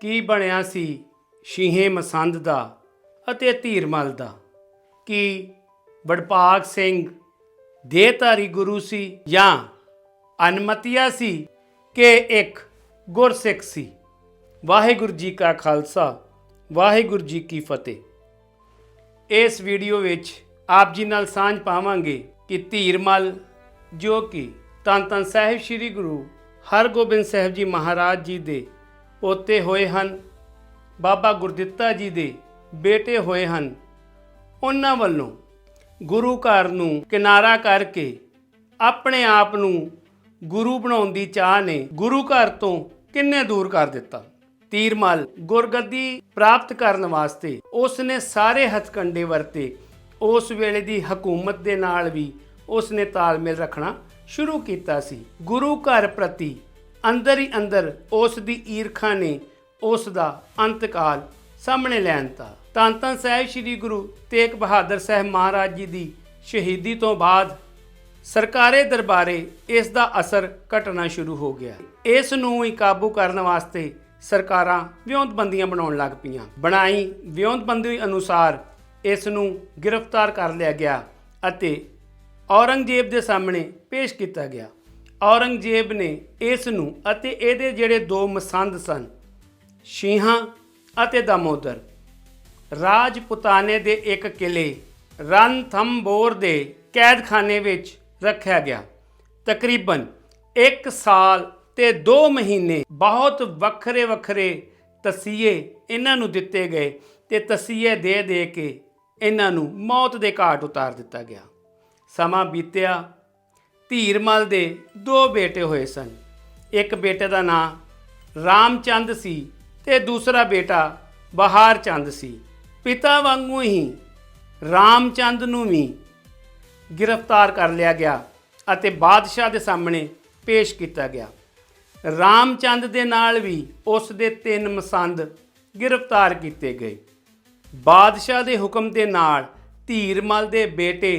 ਕੀ ਬਣਿਆ ਸੀ ਸ਼ੀਹੇ ਮਸੰਦ ਦਾ ਅਤੇ ਧੀਰਮਲ ਦਾ? ਕੀ ਵਡਭਾਗ ਸਿੰਘ ਦੇਹਧਾਰੀ ਗੁਰੂ ਸੀ ਜਾਂ ਅਨਮਤੀਆ ਸੀ ਕਿ ਇੱਕ ਗੁਰਸਿੱਖ ਸੀ? ਵਾਹਿਗੁਰੂ ਜੀ ਕਾ ਖਾਲਸਾ, ਵਾਹਿਗੁਰੂ ਜੀ ਕੀ ਫਤਿਹ। ਇਸ ਵੀਡੀਓ ਵਿੱਚ ਆਪ ਜੀ ਨਾਲ ਸਾਂਝ ਪਾਵਾਂਗੇ ਕਿ ਧੀਰਮਲ ਜੋ ਕਿ ਧੰਨ ਧੰਨ ਸਾਹਿਬ ਸ੍ਰੀ ਗੁਰੂ ਹਰਗੋਬਿੰਦ ਸਾਹਿਬ ਜੀ ਮਹਾਰਾਜ ਜੀ ਦੇ ਪੋਤੇ ਹੋਏ ਹਨ, ਬਾਬਾ ਗੁਰਦਿੱਤਾ ਜੀ ਦੇ ਬੇਟੇ ਹੋਏ ਹਨ। ਉਹਨਾਂ ਵੱਲੋਂ ਗੁਰੂ ਘਰ ਨੂੰ ਕਿਨਾਰਾ ਕਰਕੇ ਆਪਣੇ ਆਪ ਨੂੰ ਗੁਰੂ ਬਣਾਉਣ ਦੀ ਚਾਹ ਨੇ ਗੁਰੂ ਘਰ ਤੋਂ ਕਿੰਨੇ ਦੂਰ ਕਰ ਦਿੱਤਾ। ਤੀਰਮਲ ਗੁਰਗੱਦੀ ਪ੍ਰਾਪਤ ਕਰਨ ਵਾਸਤੇ ਉਸ ਨੇ ਸਾਰੇ ਹਥਕੰਡੇ ਵਰਤੇ। ਉਸ ਵੇਲੇ ਦੀ ਹਕੂਮਤ ਦੇ ਨਾਲ ਵੀ ਉਸ ਨੇ ਤਾਲਮੇਲ ਰੱਖਣਾ ਸ਼ੁਰੂ ਕੀਤਾ ਸੀ। ਗੁਰੂ ਘਰ ਪ੍ਰਤੀ ਅੰਦਰ ਹੀ ਅੰਦਰ ਉਸ ਦੀ ਈਰਖਾ ਨੇ ਉਸ ਦਾ ਅੰਤਕਾਲ ਸਾਹਮਣੇ ਲੈਣ ਤਾ ਧੰਨ ਧੰਨ ਸਾਹਿਬ ਸ੍ਰੀ ਗੁਰੂ ਤੇਗ ਬਹਾਦਰ ਸਾਹਿਬ ਮਹਾਰਾਜ ਜੀ ਦੀ ਸ਼ਹੀਦੀ ਤੋਂ ਬਾਅਦ ਸਰਕਾਰੇ ਦਰਬਾਰੇ ਇਸ ਦਾ ਅਸਰ ਘਟਣਾ ਸ਼ੁਰੂ ਹੋ ਗਿਆ। ਇਸ ਨੂੰ ਹੀ ਕਾਬੂ ਕਰਨ ਵਾਸਤੇ ਸਰਕਾਰਾਂ ਵਿਉਂਤਬੰਦੀਆਂ ਬਣਾਉਣ ਲੱਗ ਪਈਆਂ। ਬਣਾਈ ਵਿਉਂਤਬੰਦੀ ਅਨੁਸਾਰ ਇਸ ਨੂੰ ਗ੍ਰਿਫਤਾਰ ਕਰ ਲਿਆ ਗਿਆ ਅਤੇ ਔਰੰਗਜ਼ੇਬ ਦੇ ਸਾਹਮਣੇ ਪੇਸ਼ ਕੀਤਾ ਗਿਆ। ਔਰੰਗਜ਼ੇਬ ਨੇ ਇਸ ਨੂੰ ਅਤੇ ਇਹਦੇ ਜਿਹੜੇ ਦੋ ਮਸੰਦ ਸਨ, ਸ਼ੀਹਾਂ ਅਤੇ ਦਮੋਦਰ, ਰਾਜਪੁਤਾਨੇ ਦੇ ਇੱਕ ਕਿਲੇ ਰਣਥੰਬੋਰ ਦੇ ਕੈਦਖਾਨੇ ਵਿੱਚ ਰੱਖਿਆ ਗਿਆ। ਤਕਰੀਬਨ 1 ਸਾਲ ਤੇ 2 ਮਹੀਨੇ ਬਹੁਤ ਵੱਖਰੇ ਵੱਖਰੇ ਤਸੀਏ ਇਹਨਾਂ ਨੂੰ ਦਿੱਤੇ ਗਏ ਤੇ ਤਸੀਏ ਦੇ ਦੇ ਕੇ ਇਹਨਾਂ ਨੂੰ ਮੌਤ ਦੇ ਘਾਟ ਉਤਾਰ ਦਿੱਤਾ ਗਿਆ। ਸਮਾਂ ਬੀਤਿਆ ਧੀਰਮਲ ਦੇ ਦੋ ਬੇਟੇ ਹੋਏ ਸਨ। ਇੱਕ ਬੇਟੇ ਦਾ ਨਾਂ ਰਾਮਚੰਦ ਸੀ ਤੇ ਦੂਸਰਾ ਬੇਟਾ ਬਹਾਰ ਚੰਦ ਸੀ। ਪਿਤਾ ਵਾਂਗੂ ਹੀ ਰਾਮਚੰਦ ਨੂੰ ਵੀ ਗ੍ਰਿਫਤਾਰ ਕਰ ਲਿਆ ਗਿਆ ਅਤੇ ਬਾਦਸ਼ਾਹ ਦੇ ਸਾਹਮਣੇ ਪੇਸ਼ ਕੀਤਾ ਗਿਆ। ਰਾਮਚੰਦ ਦੇ ਨਾਲ ਵੀ ਉਸ ਦੇ ਤਿੰਨ ਮਸੰਦ ਗ੍ਰਿਫਤਾਰ ਕੀਤੇ ਗਏ। ਬਾਦਸ਼ਾਹ ਦੇ ਹੁਕਮ ਦੇ ਨਾਲ ਧੀਰਮਲ ਦੇ ਬੇਟੇ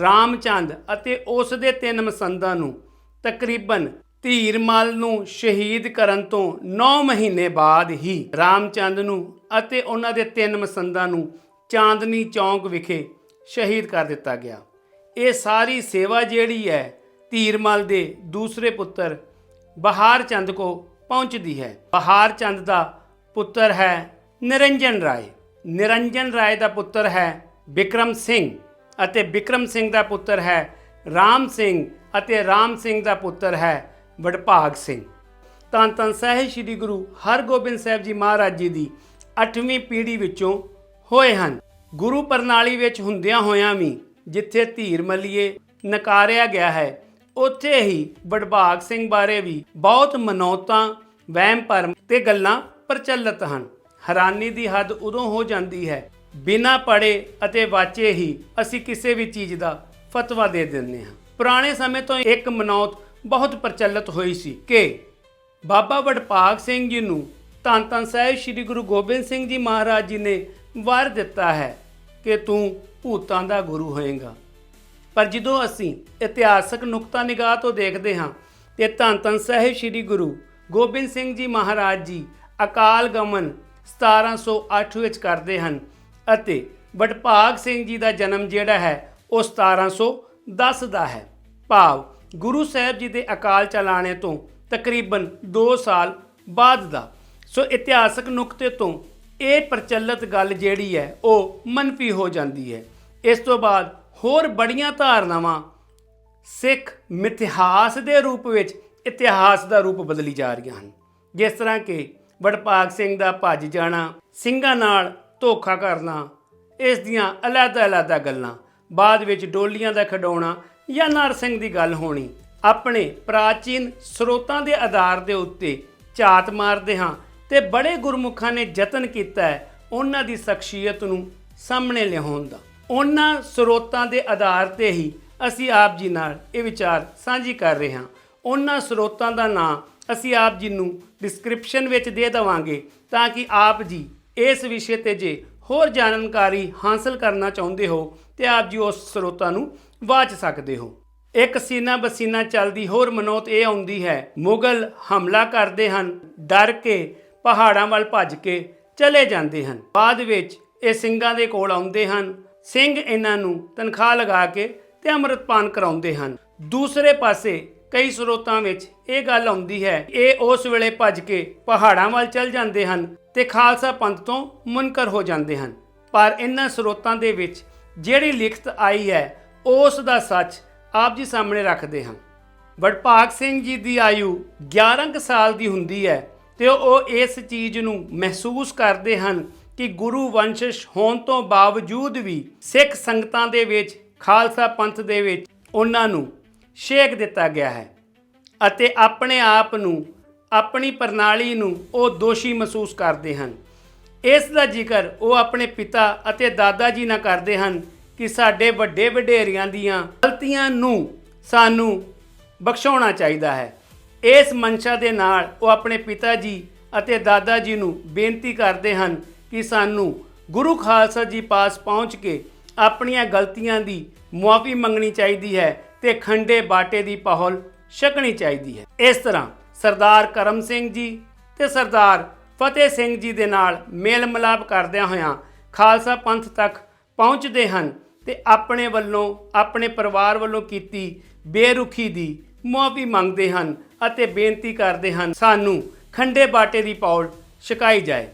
ਰਾਮਚੰਦ ਅਤੇ ਉਸ ਦੇ ਤਿੰਨ ਮਸੰਦਾਂ ਨੂੰ ਤਕਰੀਬਨ ਧੀਰਮਲ ਨੂੰ ਸ਼ਹੀਦ ਕਰਨ ਤੋਂ 9 ਮਹੀਨੇ ਬਾਅਦ ਹੀ ਰਾਮਚੰਦ ਨੂੰ ਅਤੇ ਉਹਨਾਂ ਦੇ ਤਿੰਨ ਮਸੰਦਾਂ ਨੂੰ ਚਾਂਦਨੀ ਚੌਂਕ ਵਿਖੇ ਸ਼ਹੀਦ ਕਰ ਦਿੱਤਾ ਗਿਆ। ਇਹ ਸਾਰੀ ਸੇਵਾ ਜਿਹੜੀ ਹੈ ਧੀਰਮਲ ਦੇ ਦੂਸਰੇ ਪੁੱਤਰ ਬਹਾਰ ਚੰਦ ਕੋ ਪਹੁੰਚਦੀ ਹੈ। ਬਹਾਰ ਚੰਦ ਦਾ ਪੁੱਤਰ ਹੈ ਨਿਰੰਜਨ ਰਾਏ। ਨਿਰੰਜਨ ਰਾਏ ਦਾ ਪੁੱਤਰ ਹੈ ਵਿਕਰਮ ਸਿੰਘ। ਅਤੇ ਵਿਕਰਮ ਸਿੰਘ ਦਾ ਪੁੱਤਰ ਹੈ, ਰਾਮ ਸਿੰਘ ਅਤੇ ਰਾਮ ਸਿੰਘ ਦਾ ਪੁੱਤਰ ਹੈ, ਵਡਭਾਗ ਸਿੰਘ। ਧੰਨ ਧੰਨ ਸਾਹਿਬ ਸ੍ਰੀ ਗੁਰੂ ਹਰਗੋਬਿੰਦ ਸਾਹਿਬ ਜੀ ਮਹਾਰਾਜ ਜੀ ਦੀ 8ਵੀਂ ਪੀੜ੍ਹੀ ਵਿੱਚੋਂ ਹੋਏ ਹਨ। ਗੁਰੂ ਪ੍ਰਣਾਲੀ ਵਿੱਚ ਹੁੰਦਿਆਂ ਹੋਇਆਂ ਵੀ ਜਿੱਥੇ ਧੀਰ ਮਲੀਏ ਨਕਾਰਿਆ ਗਿਆ ਹੈ, ਉੱਥੇ ਹੀ ਵਡਭਾਗ ਸਿੰਘ ਬਾਰੇ ਵੀ ਬਹੁਤ ਮਨੌਤਾਂ ਵਹਿਮ ਭਰਮ ਤੇ ਗੱਲਾਂ ਪ੍ਰਚਲਿਤ ਹਨ। ਹੈਰਾਨੀ ਦੀ ਹੱਦ ਉਦੋਂ ਹੋ ਜਾਂਦੀ ਹੈ ਬਿਨਾਂ ਪੜੇ ਅਤੇ ਵਾਚੇ ਹੀ ਅਸੀਂ ਕਿਸੇ ਵੀ ਚੀਜ਼ ਦਾ ਫਤਵਾ ਦੇ ਦਿੰਦੇ ਹਾਂ। ਪੁਰਾਣੇ ਸਮੇਂ ਤੋਂ ਇੱਕ ਮਨੌਤ ਬਹੁਤ ਪ੍ਰਚਲਿਤ ਹੋਈ ਸੀ ਕਿ ਬਾਬਾ ਵਡਭਾਗ ਸਿੰਘ ਜੀ ਨੂੰ ਧੰਨ ਧੰਨ ਸਾਹਿਬ ਸ੍ਰੀ ਗੁਰੂ ਗੋਬਿੰਦ ਸਿੰਘ ਜੀ ਮਹਾਰਾਜ ਜੀ ਨੇ ਵਾਰ ਦਿੱਤਾ ਹੈ ਕਿ ਤੂੰ ਭੂਤਾਂ ਦਾ ਗੁਰੂ ਹੋਏਗਾ। ਪਰ ਜਦੋਂ ਅਸੀਂ ਇਤਿਹਾਸਕ ਨੁਕਤਾ ਨਿਗਾਹ ਤੋਂ ਦੇਖਦੇ ਹਾਂ ਤੇ ਧੰਨ ਧੰਨ ਸਾਹਿਬ ਸ੍ਰੀ ਗੁਰੂ ਗੋਬਿੰਦ ਸਿੰਘ ਜੀ ਮਹਾਰਾਜ ਜੀ ਅਕਾਲ ਗਮਨ 1708 ਵਿੱਚ ਕਰਦੇ ਹਨ ਅਤੇ ਵਡਭਾਗ ਸਿੰਘ ਜੀ ਦਾ ਜਨਮ ਜਿਹੜਾ ਹੈ ਉਹ 1710 ਦਾ ਹੈ। ਭਾਵ ਗੁਰੂ ਸਾਹਿਬ ਜੀ ਦੇ ਅਕਾਲ ਚਲਾਣੇ ਤੋਂ ਤਕਰੀਬਨ 2 ਸਾਲ ਬਾਅਦ ਦਾ। ਸੋ ਇਤਿਹਾਸਕ ਨੁਕਤੇ ਤੋਂ ਇਹ ਪ੍ਰਚਲਿਤ ਗੱਲ ਜਿਹੜੀ ਹੈ ਉਹ ਮੰਨਫੀ ਹੋ ਜਾਂਦੀ ਹੈ। ਇਸ ਤੋਂ ਬਾਅਦ ਹੋਰ ਬੜੀਆਂ ਧਾਰਨਾਵਾਂ ਸਿੱਖ ਮਿਥਿਹਾਸ ਦੇ ਰੂਪ ਵਿੱਚ ਇਤਿਹਾਸ ਦਾ ਰੂਪ ਬਦਲੀ ਜਾ ਰਹੀਆਂ ਹਨ। ਜਿਸ ਤਰ੍ਹਾਂ ਕਿ ਵਡਭਾਗ ਸਿੰਘ ਦਾ ਭੱਜ ਜਾਣਾ, ਸਿੰਘਾਂ ਨਾਲ ਧੋਖਾ ਕਰਨਾ, ਇਸ ਦੀਆਂ ਅਲੱਗ-ਅਲੱਗ ਗੱਲਾਂ। ਬਾਅਦ ਵਿੱਚ ਡੋਲੀਆਂ ਦਾ ਖਡਾਉਣਾ ਜਾਂ ਨਰ ਸਿੰਘ ਦੀ ਗੱਲ ਹੋਣੀ। ਆਪਣੇ ਪ੍ਰਾਚੀਨ ਸਰੋਤਾਂ ਦੇ ਆਧਾਰ ਦੇ ਉੱਤੇ ਝਾਤ ਮਾਰਦੇ ਹਾਂ ਤੇ ਬੜੇ ਗੁਰਮੁਖਾਂ ਨੇ ਯਤਨ ਕੀਤਾ ਹੈ ਉਹਨਾਂ ਦੀ ਸ਼ਖਸੀਅਤ ਨੂੰ ਸਾਹਮਣੇ ਲਿਆਉਣ ਦਾ। ਉਹਨਾਂ ਸਰੋਤਾਂ ਦੇ ਆਧਾਰ ਤੇ ਹੀ ਅਸੀਂ ਆਪ ਜੀ ਨਾਲ ਇਹ ਵਿਚਾਰ ਸਾਂਝੀ ਕਰ ਰਹੇ ਹਾਂ। ਉਹਨਾਂ ਸਰੋਤਾਂ ਦਾ ਨਾਂ ਅਸੀਂ ਆਪ ਜੀ ਨੂੰ ਡਿਸਕ੍ਰਿਪਸ਼ਨ ਵਿੱਚ ਦੇ ਦੇਵਾਂਗੇ ਤਾਂ ਕਿ ਆਪ ਜੀ ਇਸ ਵਿਸ਼ੇ ਤੇ ਜੇ ਹੋਰ ਜਾਣਕਾਰੀ ਹਾਸਲ ਕਰਨਾ ਚਾਹੁੰਦੇ ਹੋ ਤੇ ਆਪ ਜੀ ਉਸ ਸਰੋਤਾਂ ਨੂੰ ਵਾਚ ਸਕਦੇ ਹੋ। ਇੱਕ ਸੀਨਾ ਬਸੀਨਾ ਚੱਲਦੀ ਹੋਰ ਮਨੋਤ ਇਹ ਆਉਂਦੀ ਹੈ, ਮੁਗਲ ਹਮਲਾ ਕਰਦੇ ਹਨ, ਡਰ ਕੇ ਪਹਾੜਾਂ ਵੱਲ ਭੱਜ ਕੇ ਚਲੇ ਜਾਂਦੇ ਹਨ। ਬਾਅਦ ਵਿੱਚ ਇਹ ਸਿੰਘਾਂ ਦੇ ਕੋਲ ਆਉਂਦੇ ਹਨ, ਸਿੰਘ ਇਹਨਾਂ ਨੂੰ ਤਨਖਾਹ ਲਗਾ ਕੇ ਤੇ ਅੰਮ੍ਰਿਤਪਾਨ ਕਰਾਉਂਦੇ ਹਨ। ਦੂਸਰੇ ਪਾਸੇ ਕਈ ਸਰੋਤਾਂ ਵਿੱਚ ਇਹ ਗੱਲ ਆਉਂਦੀ ਹੈ, ਇਹ ਉਸ ਵੇਲੇ ਭੱਜ ਕੇ ਪਹਾੜਾਂ ਵੱਲ ਚਲ ਜਾਂਦੇ ਹਨ ਤੇ ਖਾਲਸਾ ਪੰਥ ਤੋਂ ਮੁਨਕਰ ਹੋ ਜਾਂਦੇ ਹਨ। ਪਰ ਇਹਨਾਂ ਸਰੋਤਾਂ ਦੇ ਵਿੱਚ ਜਿਹੜੀ ਲਿਖਤ ਆਈ ਹੈ, ਉਸ ਦਾ ਸੱਚ ਆਪ ਜੀ ਸਾਹਮਣੇ ਰੱਖਦੇ ਹਾਂ। ਵਡਭਾਗ ਸਿੰਘ ਜੀ ਦੀ ਆਯੂ 11 ਕੁ ਸਾਲ ਦੀ ਹੁੰਦੀ ਹੈ ਤੇ ਉਹ ਇਸ ਚੀਜ਼ ਨੂੰ ਮਹਿਸੂਸ ਕਰਦੇ ਹਨ ਕਿ ਗੁਰੂ ਵੰਸ਼ਸ਼ ਹੋਣ ਤੋਂ ਬਾਵਜੂਦ ਵੀ ਸਿੱਖ ਸੰਗਤਾਂ ਦੇ ਵਿੱਚ, ਖਾਲਸਾ ਪੰਥ ਦੇ ਵਿੱਚ ਉਹਨਾਂ ਨੂੰ ਛੇਕ ਦਿੱਤਾ ਗਿਆ ਹੈ ਅਤੇ ਆਪਣੇ ਆਪ ਨੂੰ, ਆਪਣੀ ਪ੍ਰਣਾਲੀ ਨੂੰ ਉਹ ਦੋਸ਼ੀ ਮਹਿਸੂਸ ਕਰਦੇ ਹਨ। ਇਸ ਦਾ ਜ਼ਿਕਰ ਉਹ ਆਪਣੇ ਪਿਤਾ ਅਤੇ ਦਾਦਾ ਜੀ ਨਾਲ ਕਰਦੇ ਹਨ ਕਿ ਸਾਡੇ ਵੱਡੇ ਵਡੇਰਿਆਂ ਦੀਆਂ ਗਲਤੀਆਂ ਨੂੰ ਸਾਨੂੰ ਬਖਸ਼ਾਉਣਾ ਚਾਹੀਦਾ ਹੈ। ਇਸ ਮਨਸ਼ਾ ਦੇ ਨਾਲ ਉਹ ਆਪਣੇ ਪਿਤਾ ਜੀ ਅਤੇ ਦਾਦਾ ਜੀ ਨੂੰ ਬੇਨਤੀ ਕਰਦੇ ਹਨ ਕਿ ਸਾਨੂੰ ਗੁਰੂ ਖਾਲਸਾ ਜੀ ਪਾਸ ਪਹੁੰਚ ਕੇ ਆਪਣੀਆਂ ਗਲਤੀਆਂ ਦੀ ਮੁਆਫੀ ਮੰਗਣੀ ਚਾਹੀਦੀ ਹੈ ਤੇ ਖੰਡੇ ਬਾਟੇ ਦੀ ਪਹਲ ਛਕਣੀ ਚਾਹੀਦੀ ਹੈ। ਇਸ ਤਰ੍ਹਾਂ ਸਰਦਾਰ ਕਰਮ ਸਿੰਘ ਜੀ ਤੇ ਸਰਦਾਰ ਫਤਿਹ ਸਿੰਘ ਜੀ ਦੇ ਨਾਲ ਮੇਲ ਮਿਲਾਪ ਕਰਦਿਆਂ ਹੋਇਆਂ ਖਾਲਸਾ ਪੰਥ ਤੱਕ ਪਹੁੰਚਦੇ ਹਨ ਤੇ ਆਪਣੇ ਵੱਲੋਂ, ਆਪਣੇ ਪਰਿਵਾਰ ਵੱਲੋਂ ਕੀਤੀ ਬੇਰੁਖੀ ਦੀ ਮੁਆਫੀ ਮੰਗਦੇ ਹਨ ਅਤੇ ਬੇਨਤੀ ਕਰਦੇ ਹਨ, ਸਾਨੂੰ ਖੰਡੇ ਬਾਟੇ ਦੀ ਪੌੜ ਛਕਾਈ ਜਾਏ।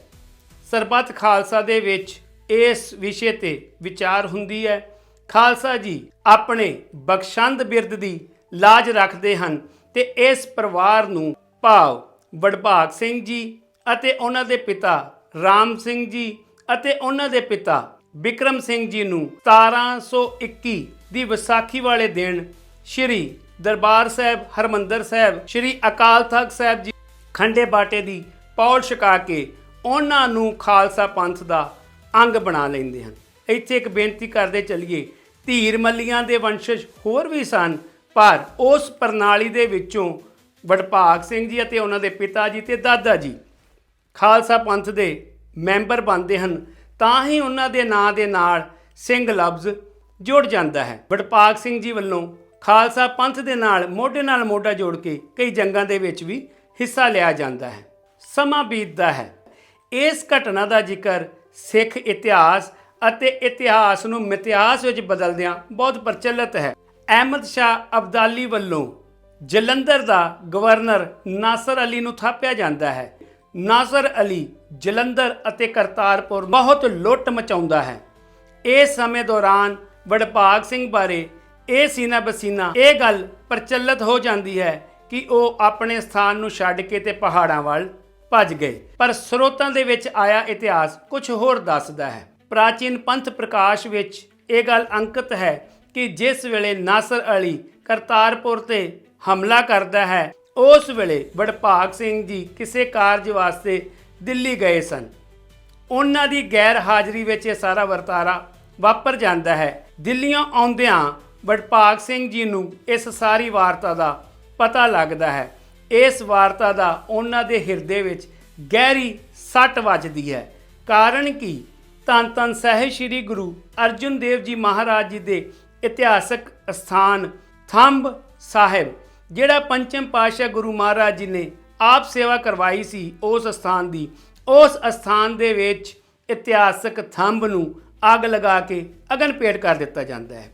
ਸਰਬੱਤ ਖਾਲਸਾ ਦੇ ਵਿੱਚ ਇਸ ਵਿਸ਼ੇ ਤੇ ਵਿਚਾਰ ਹੁੰਦੀ ਹੈ। ਖਾਲਸਾ ਜੀ ਆਪਣੇ ਬਖਸ਼ੰਦ ਬਿਰਦ ਦੀ ਲਾਜ ਰੱਖਦੇ ਹਨ ਤੇ ਇਸ ਪਰਿਵਾਰ ਨੂੰ ਭਾਵ ਵਡਭਾਗ ਸਿੰਘ ਜੀ ਅਤੇ ਉਹਨਾਂ ਦੇ ਪਿਤਾ ਰਾਮ ਸਿੰਘ ਜੀ ਅਤੇ ਉਹਨਾਂ ਦੇ ਪਿਤਾ ਵਿਕਰਮ ਸਿੰਘ ਜੀ ਨੂੰ 1721 ਦੀ ਵਿਸਾਖੀ ਵਾਲੇ ਦਿਨ ਸ਼੍ਰੀ ਦਰਬਾਰ ਸਾਹਿਬ, ਹਰਮੰਦਰ ਸਾਹਿਬ, ਸ਼੍ਰੀ ਅਕਾਲ ਤਖਤ ਸਾਹਿਬ ਜੀ ਖੰਡੇ ਬਾਟੇ ਦੀ ਪੌਲ ਛਕਾ ਕੇ ਉਹਨਾਂ ਨੂੰ ਖਾਲਸਾ ਪੰਥ ਦਾ ਅੰਗ ਬਣਾ ਲੈਂਦੇ ਹਨ। ਇੱਥੇ ਇੱਕ ਬੇਨਤੀ ਕਰਦੇ ਚੱਲੀਏ। ਧੀਰ ਮੱਲੀਆਂ ਦੇ ਵੰਸ਼ਜ ਹੋਰ ਵੀ ਸਨ, ਪਰ ਉਸ ਪ੍ਰਣਾਲੀ ਦੇ ਵਿੱਚੋਂ ਵਡਭਾਗ ਸਿੰਘ ਜੀ ਅਤੇ ਉਹਨਾਂ ਦੇ ਪਿਤਾ ਜੀ ਤੇ ਦਾਦਾ ਜੀ, ਖਾਲਸਾ ਪੰਥ ਦੇ ਮੈਂਬਰ ਬਣਦੇ ਹਨ, ਤਾਂ ਹੀ ਉਹਨਾਂ ਦੇ ਨਾਂ ਦੇ ਨਾਲ ਸਿੰਘ ਲਫ਼ਜ਼ ਜੁੜ ਜਾਂਦਾ ਹੈ। ਵਡਭਾਗ ਸਿੰਘ ਜੀ ਵੱਲੋਂ ਖਾਲਸਾ ਪੰਥ ਦੇ ਨਾਲ ਮੋਢੇ ਨਾਲ ਮੋਢਾ ਜੋੜ ਕੇ ਕਈ ਜੰਗਾਂ ਦੇ ਵਿੱਚ ਵੀ ਹਿੱਸਾ ਲਿਆ ਜਾਂਦਾ ਹੈ। ਸਮਾਂ ਬੀਤਦਾ ਹੈ। ਇਸ ਘਟਨਾ ਦਾ ਜ਼ਿਕਰ ਸਿੱਖ ਇਤਿਹਾਸ ਅਤੇ ਇਤਿਹਾਸ ਨੂੰ ਮਿਥਿਹਾਸ ਵਿੱਚ ਬਦਲਦਿਆਂ ਬਹੁਤ ਪ੍ਰਚਲਿਤ ਹੈ। ਅਹਿਮਦ ਸ਼ਾਹ ਅਬਦਾਲੀ ਵੱਲੋਂ ਜਲੰਧਰ ਦਾ ਗਵਰਨਰ ਨਾਸਰ ਅਲੀ ਨੂੰ ਥਾਪਿਆ ਜਾਂਦਾ ਹੈ। ਨਾਸਰ ਅਲੀ ਜਲੰਧਰ ਅਤੇ ਕਰਤਾਰਪੁਰ ਬਹੁਤ ਲੁੱਟ ਮਚਾਉਂਦਾ ਹੈ। ਇਸ ਸਮੇਂ ਦੌਰਾਨ ਵਡਭਾਗ ਸਿੰਘ ਬਾਰੇ ਇਹ ਸੀਨਾ ਬਸੀਨਾ ਇਹ ਗੱਲ ਪ੍ਰਚਲਿਤ ਹੋ ਜਾਂਦੀ ਹੈ ਕਿ ਉਹ ਆਪਣੇ ਸਥਾਨ ਨੂੰ ਛੱਡ ਕੇ ਤੇ ਪਹਾੜਾਂ ਵੱਲ ਭੱਜ ਗਏ। ਪਰ ਸਰੋਤਾਂ ਦੇ ਵਿੱਚ ਆਇਆ ਇਤਿਹਾਸ ਕੁਝ ਹੋਰ ਦੱਸਦਾ ਹੈ। ਪ੍ਰਾਚੀਨ ਪੰਥ ਪ੍ਰਕਾਸ਼ ਵਿੱਚ ਇਹ ਗੱਲ ਅੰਕਿਤ ਹੈ ਕਿ ਜਿਸ ਵੇਲੇ ਨਾਸਰ ਅਲੀ ਕਰਤਾਰਪੁਰ ਤੇ ਹਮਲਾ ਕਰਦਾ ਹੈ, ਉਸ ਵੇਲੇ ਵਡਭਾਗ ਸਿੰਘ ਜੀ ਕਿਸੇ ਕਾਰਜ ਵਾਸਤੇ ਦਿੱਲੀ ਗਏ ਸਨ। ਉਹਨਾਂ ਦੀ ਗੈਰ ਹਾਜ਼ਰੀ ਵਿੱਚ ਇਹ ਸਾਰਾ ਵਰਤਾਰਾ ਵਾਪਰ ਜਾਂਦਾ ਹੈ। ਦਿੱਲੀੋਂ ਆਉਂਦਿਆਂ ਵਡਭਾਗ ਸਿੰਘ ਜੀ ਨੂੰ ਇਸ ਸਾਰੀ ਵਾਰਤਾ ਦਾ ਪਤਾ ਲੱਗਦਾ ਹੈ। ਇਸ ਵਾਰਤਾ ਦਾ ਉਹਨਾਂ ਦੇ ਹਿਰਦੇ ਵਿੱਚ ਗਹਿਰੀ ਸੱਟ ਵੱਜਦੀ ਹੈ। ਕਾਰਨ ਕਿ? ਧੰਨ ਧੰਨ ਸਾਹਿਬ ਸ੍ਰੀ ਗੁਰੂ ਅਰਜਨ ਦੇਵ ਜੀ ਮਹਾਰਾਜ ਜੀ ਦੇ ਇਤਿਹਾਸਕ ਸਥਾਨ ਥੰਬ ਸਾਹਿਬ, ਜਿਹੜਾ ਪੰਚਮ ਪਾਤਸ਼ਾਹ ਗੁਰੂ ਮਹਾਰਾਜ ਜੀ ਨੇ ਆਪ ਸੇਵਾ ਕਰਵਾਈ ਸੀ ਉਸ ਸਥਾਨ ਦੀ। ਉਸ ਸਥਾਨ ਦੇ ਵਿੱਚ ਇਤਿਹਾਸਕ ਥੰਬ ਨੂੰ ਅੱਗ ਲਗਾ ਕੇ ਅਗਨ ਪੇਟ ਕਰ ਦਿੱਤਾ ਜਾਂਦਾ ਹੈ।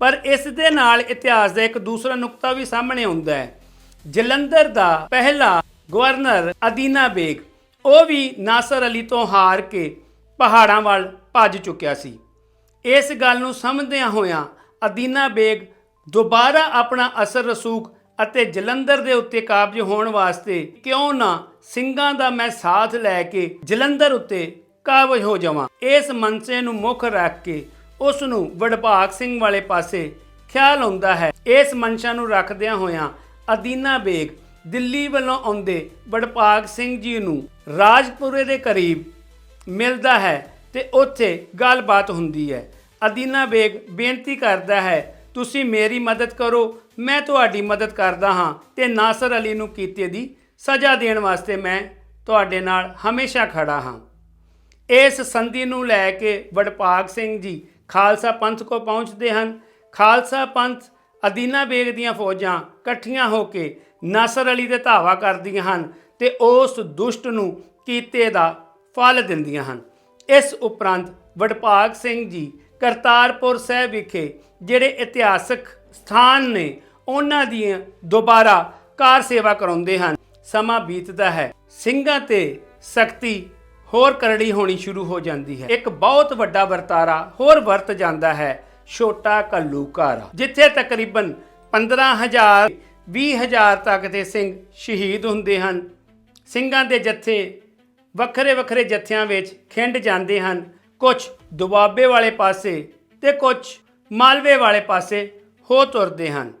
ਪਰ ਇਸ ਦੇ ਨਾਲ ਇਤਿਹਾਸ ਦਾ ਇੱਕ ਦੂਸਰਾ ਨੁਕਤਾ ਵੀ ਸਾਹਮਣੇ ਆਉਂਦਾ ਹੈ। ਜਲੰਧਰ ਦਾ ਪਹਿਲਾ ਗਵਰਨਰ ਅਦੀਨਾ ਬੇਗ, ਉਹ ਵੀ ਨਾਸਰ ਅਲੀ ਤੋਂ ਹਾਰ ਕੇ ਪਹਾੜਾਂ ਵੱਲ ਭੱਜ ਚੁੱਕਿਆ ਸੀ। ਇਸ ਗੱਲ ਨੂੰ ਸਮਝਦਿਆਂ ਹੋਇਆਂ ਅਦੀਨਾ ਬੇਗ ਦੁਬਾਰਾ ਆਪਣਾ ਅਸਰ ਰਸੂਖ ਅਤੇ ਜਲੰਧਰ ਦੇ ਉੱਤੇ ਕਾਬਜ ਹੋਣ ਵਾਸਤੇ ਕਿਉਂ ਨਾ ਸਿੰਘਾਂ ਦਾ ਮੈਂ ਸਾਥ ਲੈ ਕੇ ਜਲੰਧਰ ਉੱਤੇ ਕਾਬਜ ਹੋ ਜਾਵਾਂ। ਇਸ ਮਨਸੇ ਨੂੰ ਮੁੱਖ ਰੱਖ ਕੇ ਉਸ ਨੂੰ ਵਡਭਾਗ ਸਿੰਘ ਵਾਲੇ ਪਾਸੇ ਖਿਆਲ ਆਉਂਦਾ ਹੈ। ਇਸ ਮਨਸ਼ਾ ਨੂੰ ਰੱਖਦਿਆਂ ਹੋਇਆਂ ਅਦੀਨਾ ਬੇਗ ਦਿੱਲੀ ਵੱਲੋਂ ਆਉਂਦੇ ਵਡਭਾਗ ਸਿੰਘ ਜੀ ਨੂੰ ਰਾਜਪੁਰੇ ਦੇ ਕਰੀਬ ਮਿਲਦਾ ਹੈ ਤੇ ਉੱਥੇ ਗੱਲਬਾਤ ਹੁੰਦੀ ਹੈ। ਅਦੀਨਾ ਬੇਗ ਬੇਨਤੀ ਕਰਦਾ ਹੈ, ਤੁਸੀਂ ਮੇਰੀ ਮਦਦ ਕਰੋ, ਮੈਂ ਤੁਹਾਡੀ ਮਦਦ ਕਰਦਾ ਹਾਂ ਤੇ ਨਾਸਰ ਅਲੀ ਨੂੰ ਕੀਤੇ ਦੀ ਸਜ਼ਾ ਦੇਣ ਵਾਸਤੇ ਮੈਂ ਤੁਹਾਡੇ ਨਾਲ ਹਮੇਸ਼ਾ ਖੜਾ ਹਾਂ। ਇਸ ਸੰਧੀ ਨੂੰ ਲੈ ਕੇ ਵਡਭਾਗ ਸਿੰਘ ਜੀ ਖਾਲਸਾ ਪੰਥ ਕੋ ਪਹੁੰਚਦੇ ਹਨ। ਖਾਲਸਾ ਪੰਥ ਅਦੀਨਾ ਬੇਗ ਦੀਆਂ ਫੌਜਾਂ ਇਕੱਠੀਆਂ ਹੋ ਕੇ ਨਾਸਰ ਅਲੀ ਦੇ ਧਾਵਾ ਕਰਦੀਆਂ ਹਨ ਤੇ ਉਸ ਦੁਸ਼ਟ ਨੂੰ ਕੀਤੇ ਦਾ ਫਲ ਦਿੰਦੀਆਂ ਹਨ। ਇਸ ਉਪਰੰਤ ਵਡਭਾਗ ਸਿੰਘ ਜੀ ਕਰਤਾਰਪੁਰ ਸਾਹਿਬ ਵਿਖੇ ਜਿਹੜੇ ਇਤਿਹਾਸਕ ਸਥਾਨ ਨੇ, ਉਹਨਾਂ ਦੀਆਂ ਦੁਬਾਰਾ ਕਾਰ ਸੇਵਾ ਕਰਾਉਂਦੇ ਹਨ। ਸਮਾਂ ਬੀਤਦਾ ਹੈ। ਸਿੰਘਾਂ ਤੇ ਸਖਤੀ ਹੋਰ ਕਰੜੀ ਹੋਣੀ ਸ਼ੁਰੂ ਹੋ ਜਾਂਦੀ ਹੈ। ਇੱਕ ਬਹੁਤ ਵੱਡਾ ਵਰਤਾਰਾ ਹੋਰ ਵਰਤ ਜਾਂਦਾ ਹੈ, ਛੋਟਾ ਘੱਲੂਘਾਰਾ ਜਿੱਥੇ ਤਕਰੀਬਨ 15000 20000 ਤੱਕ ਦੇ ਸਿੰਘ ਸ਼ਹੀਦ ਹੁੰਦੇ ਹਨ। ਸਿੰਘਾਂ ਦੇ ਜੱਥੇ ਵੱਖਰੇ ਵੱਖਰੇ ਜੱਥਿਆਂ ਵਿੱਚ ਖਿੰਡ ਜਾਂਦੇ ਹਨ। ਕੁਝ ਦੁਆਬੇ ਵਾਲੇ ਪਾਸੇ ਤੇ ਕੁਝ ਮਾਲਵੇ ਵਾਲੇ ਪਾਸੇ ਹੋ ਤੁਰਦੇ ਹਨ।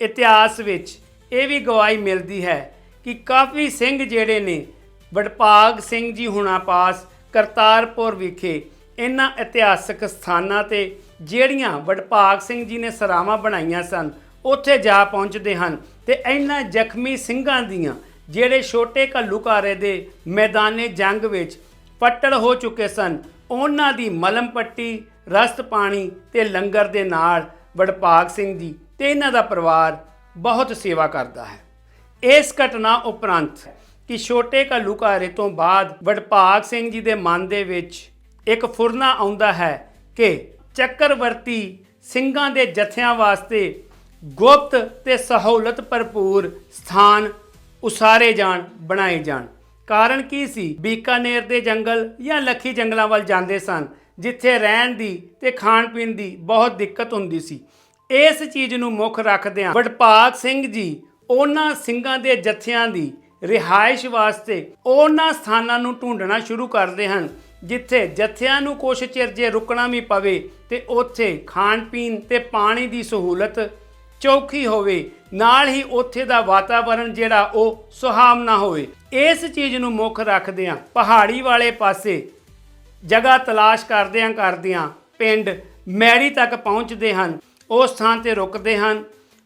ਇਤਿਹਾਸ ਵਿੱਚ ਇਹ ਵੀ ਗਵਾਹੀ ਮਿਲਦੀ ਹੈ ਕਿ ਕਾਫੀ ਸਿੰਘ ਜਿਹੜੇ ਨੇ, ਵਡਭਾਗ ਸਿੰਘ ਜੀ ਹੁਣਾ ਪਾਸ ਕਰਤਾਰਪੁਰ ਵਿਖੇ ਇਹਨਾਂ ਇਤਿਹਾਸਕ ਸਥਾਨਾਂ ਤੇ ਜਿਹੜੀਆਂ ਵਡਭਾਗ ਸਿੰਘ ਜੀ ਨੇ ਸਰਾਵਾਂ ਬਣਾਈਆਂ ਸਨ, ਉੱਥੇ ਜਾ ਪਹੁੰਚਦੇ ਹਨ ਤੇ ਇਹਨਾਂ ਜ਼ਖਮੀ ਸਿੰਘਾਂ ਦੀਆਂ ਜਿਹੜੇ ਛੋਟੇ ਘੱਲੂਘਾਰੇ ਦੇ ਮੈਦਾਨੇ ਜੰਗ ਵਿੱਚ ਪੱਟੜ ਹੋ ਚੁੱਕੇ ਸਨ, ਉਹਨਾਂ ਦੀ ਮਲਮ ਪੱਟੀ, ਰਸਤ ਪਾਣੀ ਤੇ ਲੰਗਰ ਦੇ ਨਾਲ ਵਡਭਾਗ ਸਿੰਘ ਜੀ ਤੇ ਇਹਨਾਂ ਦਾ ਪਰਿਵਾਰ ਬਹੁਤ ਸੇਵਾ ਕਰਦਾ ਹੈ। ਇਸ ਘਟਨਾ ਉਪਰੰਤ ਕਿ ਛੋਟੇ ਘੱਲੂਘਾਰੇ ਤੋਂ ਬਾਅਦ ਵਡਭਾਗ ਸਿੰਘ ਜੀ ਦੇ ਮਨ ਦੇ ਵਿੱਚ ਇੱਕ ਫੁਰਨਾ ਆਉਂਦਾ ਹੈ ਕਿ ਚੱਕਰਵਰਤੀ ਸਿੰਘਾਂ ਦੇ ਜਥਿਆਂ ਵਾਸਤੇ ਗੁਪਤ ਤੇ ਸਹੂਲਤ ਭਰਪੂਰ ਸਥਾਨ ਉਸਾਰੇ ਜਾਣ, ਬਣਾਏ ਜਾਣ। ਕਾਰਨ ਕੀ ਸੀ? ਬੀਕਾਨੇਰ ਦੇ ਜੰਗਲ ਜਾਂ ਲੱਖੀ ਜੰਗਲਾਂ ਵੱਲ ਜਾਂਦੇ ਸਨ, ਜਿੱਥੇ ਰਹਿਣ ਦੀ ਤੇ ਖਾਣ ਪੀਣ ਦੀ ਬਹੁਤ ਦਿੱਕਤ ਹੁੰਦੀ ਸੀ। ਇਸ ਚੀਜ਼ ਨੂੰ ਮੁੱਖ ਰੱਖਦਿਆਂ ਵਡਭਾਗ ਸਿੰਘ ਜੀ ਉਹਨਾਂ ਸਿੰਘਾਂ ਦੇ ਜਥਿਆਂ ਦੀ ਰਿਹਾਇਸ਼ ਵਾਸਤੇ ਉਹਨਾਂ ਸਥਾਨਾਂ ਨੂੰ ਢੂੰਡਣਾ ਸ਼ੁਰੂ ਕਰਦੇ ਹਨ, ਜਿੱਥੇ ਜਥਿਆਂ ਨੂੰ ਕੁਛ ਚਿਰ ਜੇ ਰੁਕਣਾ ਵੀ ਪਵੇ ਤੇ ਉੱਥੇ ਖਾਣ ਪੀਣ ਤੇ ਪਾਣੀ ਦੀ ਸਹੂਲਤ ਚੌਖੀ ਹੋਵੇ ਨਾਲ ਹੀ ਉੱਥੇ ਦਾ ਵਾਤਾਵਰਣ ਜਿਹੜਾ ਉਹ ਸੁਹਾਵਣਾ ਹੋਵੇ। ਇਸ ਚੀਜ਼ ਨੂੰ ਮੁੱਖ ਰੱਖਦਿਆਂ ਪਹਾੜੀ ਵਾਲੇ ਪਾਸੇ ਜਗ੍ਹਾ ਤਲਾਸ਼ ਕਰਦਿਆਂ ਕਰਦਿਆਂ ਪਿੰਡ ਮੈਰੀ ਤੱਕ ਪਹੁੰਚਦੇ ਹਨ। ਉਸ ਸਥਾਨ ਤੇ ਰੁਕਦੇ ਹਨ।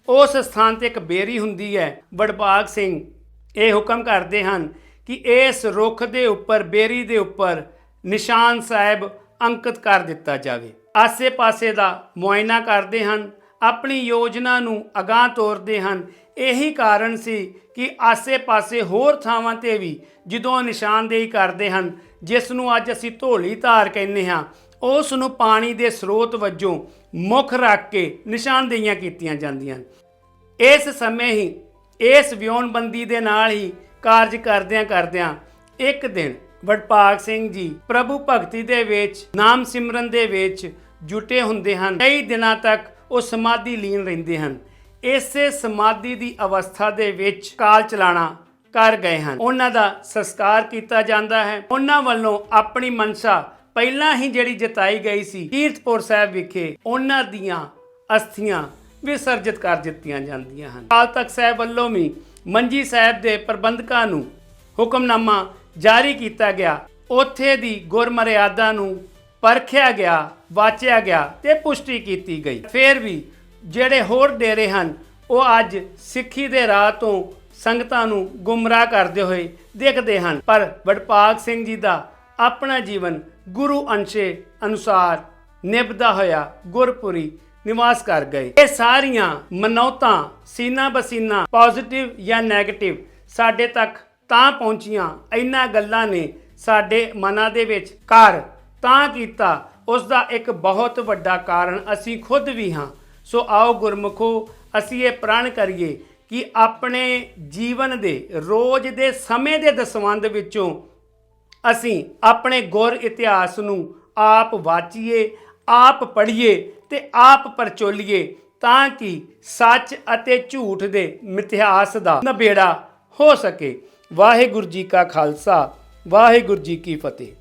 ਉਸ ਸਥਾਨ ਤੇ ਇੱਕ ਬੇਰੀ ਹੁੰਦੀ ਹੈ, ਵਡਭਾਗ ਸਿੰਘ। ਇਹ ਹੁਕਮ ਕਰਦੇ ਹਨ ਕਿ ਇਸ ਰੁੱਖ ਦੇ ਉੱਪਰ, ਬੇਰੀ ਦੇ ਉੱਪਰ ਨਿਸ਼ਾਨ ਸਾਹਿਬ ਅੰਕਿਤ ਕਰ ਦਿੱਤਾ ਜਾਵੇ। ਆਸੇ-ਪਾਸੇ ਦਾ ਮੁਆਇਨਾ ਕਰਦੇ ਹਨ। ਆਪਣੀ ਯੋਜਨਾ ਨੂੰ ਅਗਾਹ ਤੋਰਦੇ ਹਨ। ਇਹੀ ਕਾਰਨ ਸੀ ਕਿ ਆਸੇ-ਪਾਸੇ ਹੋਰ ਥਾਵਾਂ ਤੇ ਵੀ ਜਦੋਂ ਨਿਸ਼ਾਨਦੇਹੀ ਕਰਦੇ ਹਨ, ਜਿਸ ਨੂੰ ਅੱਜ ਅਸੀਂ ਢੋਲੀ ਧਾਰ ਕਹਿੰਦੇ ਹਾਂ, ਉਸ ਨੂੰ ਪਾਣੀ ਦੇ ਸਰੋਤ ਵਜੋਂ ਮੁੱਖ ਰੱਖ ਕੇ ਨਿਸ਼ਾਨਦੇਹੀਆਂ ਕੀਤੀਆਂ ਜਾਂਦੀਆਂ ਹਨ। ਇਸ ਸਮੇਂ ਹੀ, ਇਸ ਵਿਉਣਬੰਦੀ ਦੇ ਨਾਲ ਹੀ ਕਾਰਜ ਕਰਦਿਆਂ ਕਰਦਿਆਂ ਇੱਕ ਦਿਨ ਵਡਭਾਗ ਸਿੰਘ ਜੀ ਪ੍ਰਭੂ ਭਗਤੀ ਦੇ ਵਿੱਚ, ਨਾਮ ਸਿਮਰਨ ਦੇ ਵਿੱਚ ਜੁਟੇ ਹੁੰਦੇ ਹਨ। ਕਈ ਦਿਨਾਂ ਤੱਕ ਉਹ ਸਮਾਧੀ ਲੀਨ ਰਹਿੰਦੇ ਹਨ। ਇਸੇ ਸਮਾਧੀ ਦੀ ਅਵਸਥਾ ਦੇ ਵਿੱਚ ਕਾਲ ਚਲਾਣਾ ਕਰ ਗਏ ਹਨ। ਉਹਨਾਂ ਦਾ ਸੰਸਕਾਰ ਕੀਤਾ ਜਾਂਦਾ ਹੈ। ਉਹਨਾਂ ਵੱਲੋਂ ਆਪਣੀ ਮਨਸਾ ਪਹਿਲਾਂ ਹੀ ਜਿਹੜੀ ਜਤਾਈ ਗਈ ਸੀ ਕੀਰਤਪੁਰ ਸਾਹਿਬ ਵਿਖੇ ਉਹਨਾਂ ਦੀਆਂ ਅਸਥੀਆਂ ਵਿਸਰਜਿਤ ਕਰ ਦਿੱਤੀਆਂ ਜਾਂਦੀਆਂ ਹਨ। ਕਾਲ ਤਖਤ ਸਾਹਿਬ ਵੱਲੋਂ ਵੀ ਮੰਜੀ ਸਾਹਿਬ ਦੇ ਪ੍ਰਬੰਧਕਾਂ ਨੂੰ ਹੁਕਮਨਾਮਾ ਜਾਰੀ ਕੀਤਾ ਗਿਆ। ਉੱਥੇ ਦੀ ਗੁਰਮਰਿਆਦਾ ਨੂੰ ਪਰਖਿਆ ਗਿਆ, ਵਾਚਿਆ ਗਿਆ ਤੇ ਪੁਸ਼ਟੀ ਕੀਤੀ ਗਈ। ਫਿਰ ਵੀ ਜਿਹੜੇ ਹੋਰ ਡੇਰੇ ਹਨ, ਉਹ ਅੱਜ ਸਿੱਖੀ ਦੇ ਰਾਹ ਤੋਂ ਸੰਗਤਾਂ ਨੂੰ ਗੁੰਮਰਾਹ ਕਰਦੇ ਹੋਏ ਦੇਖਦੇ ਹਨ। ਪਰ ਵਡਭਾਗ ਸਿੰਘ ਜੀ ਦਾ ਆਪਣਾ ਜੀਵਨ ਗੁਰੂ ਅੰਸ਼ੇ ਅਨੁਸਾਰ ਨਿਭਦਾ ਹੋਇਆ ਗੁਰਪੁਰੀ ਨਿਵਾਸ ਕਰ ਗਏ। ਇਹ ਸਾਰੀਆਂ ਮਨੌਤਾਂ ਸੀਨਾ ਬਸੀਨਾ ਪੋਜ਼ਿਟਿਵ ਜਾਂ 네ਗੇਟਿਵ ਸਾਡੇ ਤੱਕ ਤਾਂ ਪਹੁੰਚੀਆਂ ਇਹਨਾਂ ਗੱਲਾਂ ਨੇ ਸਾਡੇ ਮਨਾਂ ਦੇ ਵਿੱਚ। ਘਰ ਤਾਂ ਕੀਤਾ ਉਸ ਦਾ ਇੱਕ ਬਹੁਤ ਵੱਡਾ ਕਾਰਨ ਅਸੀਂ ਖੁਦ ਵੀ ਹਾਂ। ਸੋ ਆਓ ਗੁਰਮੁਖੋ, ਅਸੀਂ ਇਹ ਪ੍ਰਣ ਕਰੀਏ ਕਿ ਆਪਣੇ ਜੀਵਨ ਦੇ, ਰੋਜ਼ ਦੇ ਸਮੇਂ ਦੇ ਦਸਵੰਦ ਵਿੱਚੋਂ ਅਸੀਂ ਆਪਣੇ ਗੁਰ ਇਤਿਹਾਸ ਨੂੰ ਆਪ ਵਾਚੀਏ, ਆਪ ਪੜ੍ਹੀਏ ਤੇ ਆਪ ਪਰਚੋਲੀਏ ਤਾਂ ਕਿ ਸੱਚ ਅਤੇ ਝੂਠ ਦੇ ਮਿਥਿਹਾਸ ਦਾ ਨਬੇੜਾ ਹੋ ਸਕੇ। ਵਾਹਿਗੁਰੂ ਜੀ ਕਾ ਖਾਲਸਾ, ਵਾਹਿਗੁਰੂ ਜੀ ਕੀ ਫਤਿਹ।